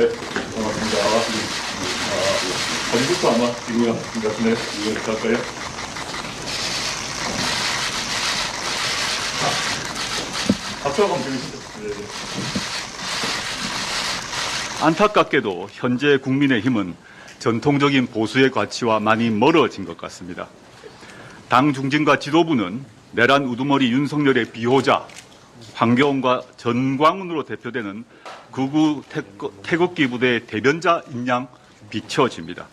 네, 반갑습니다. 아, 어디부터 아마 나왔것 같은데, 이거 되겠죠. 네, 네. 안타깝게도 현재 국민의힘은 전통적인 보수의 가치와 많이 멀어진 것 같습니다. 당 중진과 지도부는 내란 우두머리 윤석열의 비호자 황교안과 전광훈으로 대표되는 태극- 태극기 부대의 대변자 인 양 비춰집니다.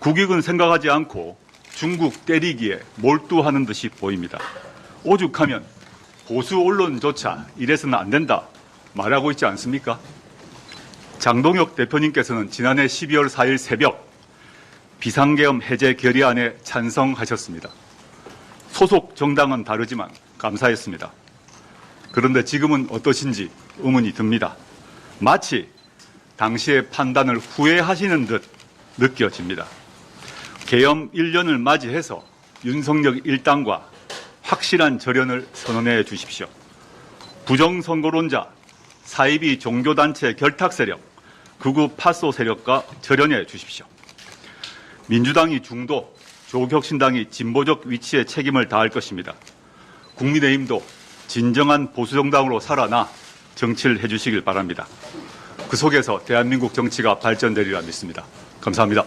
국익은 생각하지 않고 중국 때리기에 몰두하는 듯이 보입니다. 오죽하면 보수 언론조차 이래서는 안 된다 말하고 있지 않습니까? 장동혁 대표님께서는 지난해 12월 4일 새벽 비상계엄 해제 결의안에 찬성하셨습니다. 소속 정당은 다르지만 감사했습니다. 그런데 지금은 어떠신지 의문이 듭니다. 마치 당시의 판단을 후회하시는 듯 느껴집니다. 계엄 1년을 맞이해서 윤석열 일당과 확실한 절연을 선언해 주십시오. 부정선거론자, 사이비 종교단체 결탁 세력, 극우 파소 세력과 절연해 주십시오. 민주당이 중도, 조국혁신당이 진보적 위치에 책임을 다할 것입니다. 국민의힘도 진정한 보수정당으로 살아나 정치를 해주시길 바랍니다. 그 속에서 대한민국 정치가 발전되리라 믿습니다. 감사합니다.